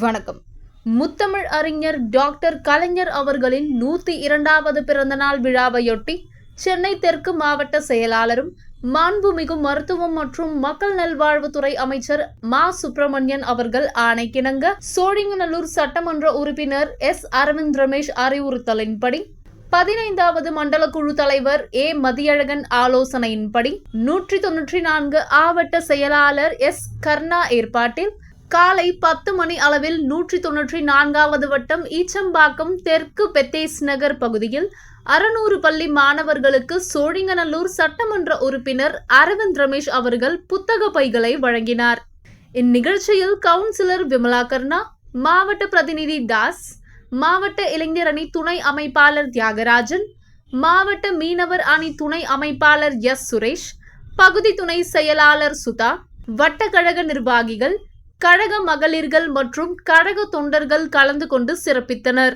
வணக்கம். முத்தமிழ் அறிஞர் டாக்டர் கலைஞர் அவர்களின் நூத்தி இரண்டாவது பிறந்தநாள் விழாவையொட்டி சென்னை தெற்கு மாவட்ட செயலாளரும் மாண்புமிகு மருத்துவம் மற்றும் மக்கள் நல்வாழ்வுத்துறை அமைச்சர் மா. சுப்பிரமணியன் அவர்கள் ஆணைக்கிணங்க சோழிங்கநல்லூர் சட்டமன்ற உறுப்பினர் எஸ். அரவிந்த் ரமேஷ் அறிவுறுத்தலின்படி பதினைந்தாவது மண்டல குழு தலைவர் ஏ. மதியழகன் ஆலோசனையின்படி நூற்றி தொன்னூற்றி நான்கு ஆவட்ட செயலாளர் எஸ். கர்ணா ஏற்பாட்டில் காலை பத்து மணி அளவில் நூற்றி தொன்னூற்றி நான்காவது வட்டம் ஈச்சம்பாக்கம் தெற்கு பெத்தேஸ் நகர் பகுதியில் அறுநூறு பள்ளி மாணவர்களுக்கு சோழிங்கநல்லூர் சட்டமன்ற உறுப்பினர் அரவிந்த் ரமேஷ் அவர்கள் புத்தக பைகளை வழங்கினார். இந்நிகழ்ச்சியில் கவுன்சிலர் விமலா கர்ணா மாவட்ட பிரதிநிதி தாஸ் மாவட்ட இளைஞர் அணி துணை அமைப்பாளர் தியாகராஜன் மாவட்ட மீனவர் அணி துணை அமைப்பாளர் எஸ். சுரேஷ் பகுதி துணை செயலாளர் சுதா வட்டக்கழக நிர்வாகிகள் கழக மகளிர்கள் மற்றும் கழக தொண்டர்கள் கலந்து கொண்டு சிறப்பித்தனர்.